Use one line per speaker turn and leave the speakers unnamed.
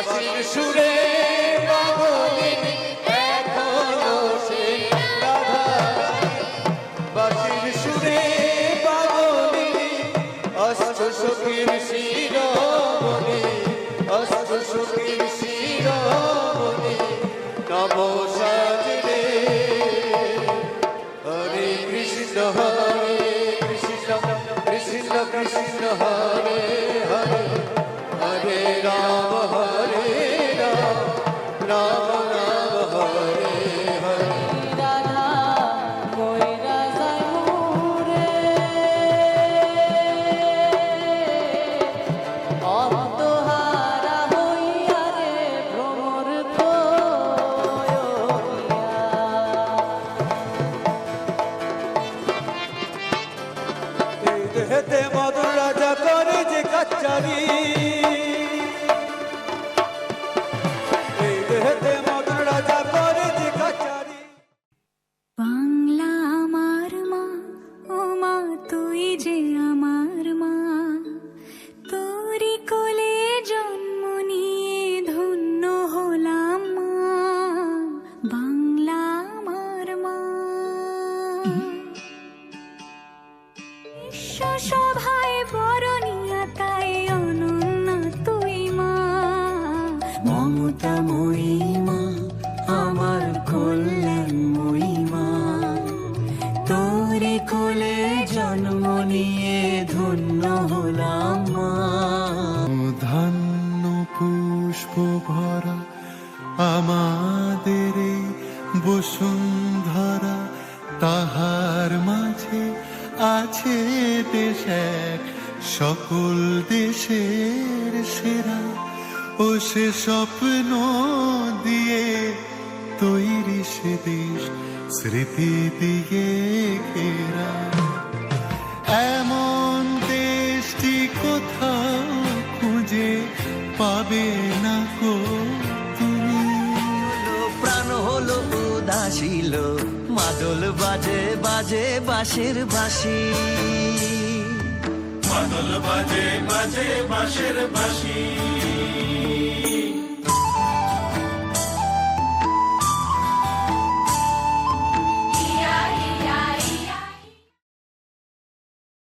বাঁশির সুরে বাবলিন এখনও সে
রাধা
বাঁশির সুরে বাবলিন অস্ত বিশ্ব বরণিয়া তাই অনন্য তুই মা। মমতা মা আমার কল্যাণ মা তোরে কোলে জন্ম নিয়ে ধন্য হলাম মা।
ধান্য পুষ্প ভরা, আমাদের বসুন্ধরা, তাহার মাঝে আছে দেশ এক, সকল দেশের সেরা। ও সে স্বপ্ন দিয়ে তৈরি সে দেশ, স্মৃতি দিয়ে ঘেরা। এমন দেশটি কোথাও খুঁজে পাবে না কো তুমি।
প্রাণ হলো উদাসীল মাদল বাজে বাজে বাঁশের বাঁশি।
মাদল বাজে বাজে বাঁশের বাঁশি।